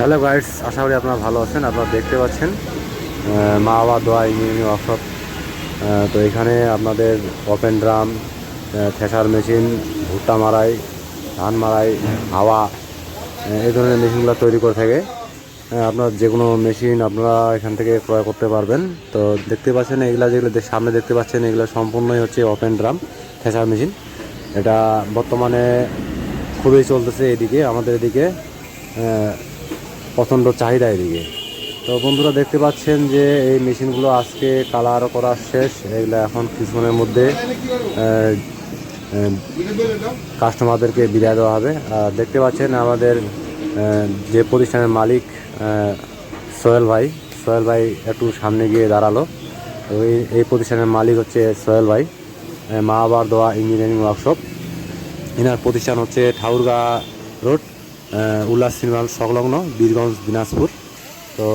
Hello guides আশা করি আপনারা ভালো আছেন, আপনারা দেখতে পাচ্ছেন মা বাবা দোয়া ইঞ্জিনিয়ারিং ওয়ার্কশপ তো এখানে আপনাদের ওপেন ড্রাম থেসার মেশিন ভুট্টা মারাই, ধান মারাই, হাওয়া এই ধরনের মেশিনগুলো তৈরি করে থাকে। আপনার যে কোনো মেশিন আপনারা এখান থেকে ক্রয় করতে পারবেন। তো দেখতে পাচ্ছেন, এগুলো যেগুলো সামনে দেখতে পাচ্ছেন, এগুলো সম্পূর্ণই হচ্ছে ওপেন ড্রাম থেসার মেশিন এটা বর্তমানে খুবই চলতেছে এদিকে, আমাদের এদিকে প্রচণ্ড চাহিদা এদিকে। তো বন্ধুরা দেখতে পাচ্ছেন যে এই মেশিনগুলো আজকে কালার করা শেষ। এগুলো এখন কিছুক্ষণের মধ্যে কাস্টমারদেরকে বিদায় দেওয়া হবে। আর দেখতে পাচ্ছেন আমাদের যে প্রতিষ্ঠানের মালিক সোহেল ভাই সোহেল ভাই একটু সামনে গিয়ে দাঁড়াল। এই- এই প্রতিষ্ঠানের মালিক হচ্ছে সোহেল ভাই মা আবার দোয়া ইঞ্জিনিয়ারিং ওয়ার্কশপ। এনার প্রতিষ্ঠান হচ্ছে ঠাউরগা রোড। উল্লাস সিনেমাল সংলগ্ন বীরগঞ্জ, দিনাজপুর। তো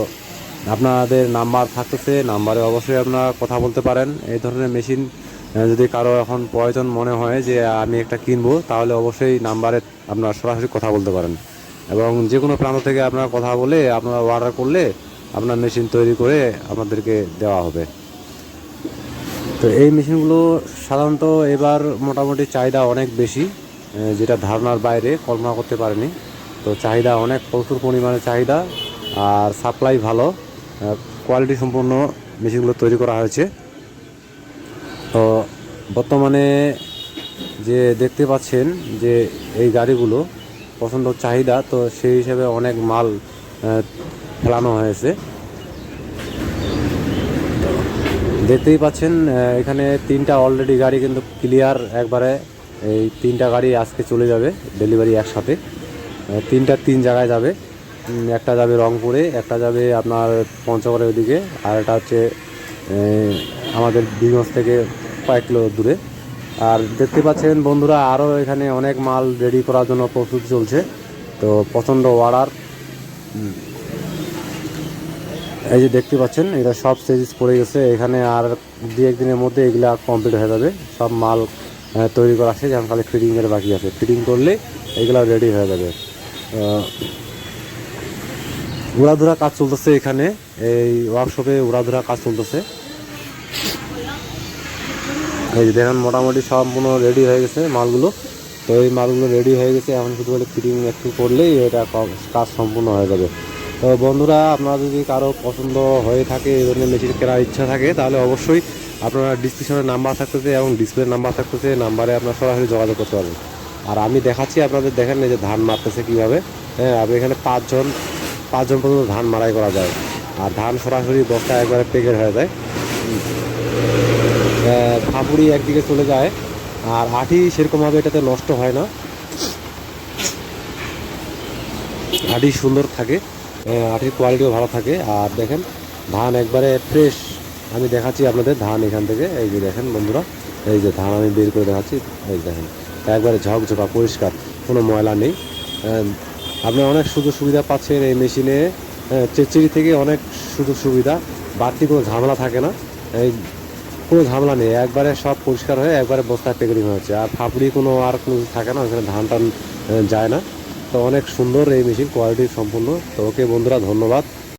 আপনাদের নাম্বার থাকতেছে, নাম্বারে অবশ্যই আপনারা কথা বলতে পারেন। এই ধরনের মেশিন যদি কারও এখন প্রয়োজন মনে হয় যে আমি একটা কিনবো, তাহলে অবশ্যই নাম্বারে আপনারা সরাসরি কথা বলতে পারেন। এবং যে কোনো প্রান্ত থেকে আপনারা কথা বলে, আপনারা অর্ডার করলে আপনার মেশিন তৈরি করে আমাদেরকে দেওয়া হবে। তো এই মেশিনগুলো সাধারণত এবার মোটামুটি চাহিদা অনেক বেশি যেটা ধারণার বাইরে কল্পনা করতে পারেনি। তো চাহিদা অনেক, প্রচুর পরিমাণে চাহিদা আর সাপ্লাই ভালো। কোয়ালিটি সম্পূর্ণ মেশিনগুলো তৈরি করা হয়েছে। তো বর্তমানে যে দেখতে পাচ্ছেন যে এই গাড়িগুলো প্রচণ্ড চাহিদা, তো সেই হিসেবে অনেক মাল ফেলানো হয়েছে। দেখতেই পাচ্ছেন এখানে তিনটা অলরেডি গাড়ি কিন্তু ক্লিয়ার একবারে এই তিনটা গাড়ি আজকে চলে যাবে ডেলিভারি একসাথে। তিনটা তিন জায়গায় যাবে। একটা যাবে রংপুরে, একটা যাবে আপনার পঞ্চগড়ের ওদিকে, আর একটা হচ্ছে আমাদের বিগঞ্জ থেকে কয়েক কিলো দূরে। আর দেখতে পাচ্ছেন বন্ধুরা আরও এখানে অনেক মাল রেডি করার জন্য প্রস্তুতি চলছে। তো প্রচণ্ড অর্ডার এই যে দেখতে পাচ্ছেন, এটা সব স্টেজেস পড়ে গেছে। এখানে আর দু একদিনের মধ্যে এগুলা কমপ্লিট হয়ে যাবে। সব মাল তৈরি করা আছে যেমন খালি ফিটিংয়ের বাকি আছে। ফিটিং করলে এগুলো রেডি হয়ে যাবে। উড়াধুরা কাজ চলতেছে এখানে। এই ওয়ার্কশপে উড়াধুরা কাজ চলতেছে। এই দেখেন, মোটামুটি সম্পূর্ণ রেডি হয়ে গেছে মালগুলো। তো এই মালগুলো রেডি হয়ে গেছে, এখন শুধু বলে ফিটিং একটু করলেই এটা কাজ সম্পূর্ণ হয়ে যাবে। তো বন্ধুরা, আপনারা যদি কারও পছন্দ হয়ে থাকে, এই ধরনের মেশিন কেনার ইচ্ছা থাকে, তাহলে অবশ্যই আপনারা ডিসক্রিপশনের নাম্বার থাকতেছে এবং ডিসপ্লে নাম্বার থাকতেছে নাম্বারে আপনারা সরাসরি যোগাযোগ করতে পারবেন। আর আমি দেখাচ্ছি আপনাদের, দেখেন এই যে ধান মারতেছে কীভাবে। হ্যাঁ আপনি এখানে পাঁচজন পাঁচজন পর্যন্ত ধান মারাই করা যায়। আর ধান সরাসরি বস্তা একবারে প্যাকেট হয়ে যায়। ফাপুড়ি একদিকে চলে যায়, আর আঠি সেরকমভাবে এটাতে নষ্ট হয় না। আঠি সুন্দর থাকে আঠির কোয়ালিটিও ভালো থাকে। আর দেখেন, ধান একবারে ফ্রেশ আমি দেখাচ্ছি আপনাদের ধান এখান থেকে। এই যে দেখেন বন্ধুরা, এই যে ধান আমি বের করে দেখাচ্ছি। এই দেখেন। একবারে ঝকঝকা, পরিষ্কার, কোনো ময়লা নেই। আপনি অনেক সুযোগ সুবিধা পাচ্ছেন এই মেশিনে। চেচিরি থেকে অনেক সুযোগ সুবিধা। বাড়তি কোনো ঝামেলা থাকে না। এই কোনো ঝামেলা নেই। একবারে সব পরিষ্কার হয়ে একবারে বস্তায় প্যাকেটিং হয়েছে আর ফাপড়ি কোনো আর কোনো থাকে না, ওখানে ধান টান যায় না। তো অনেক সুন্দর এই মেশিন, কোয়ালিটি সম্পূর্ণ। তো ওকে বন্ধুরা, ধন্যবাদ।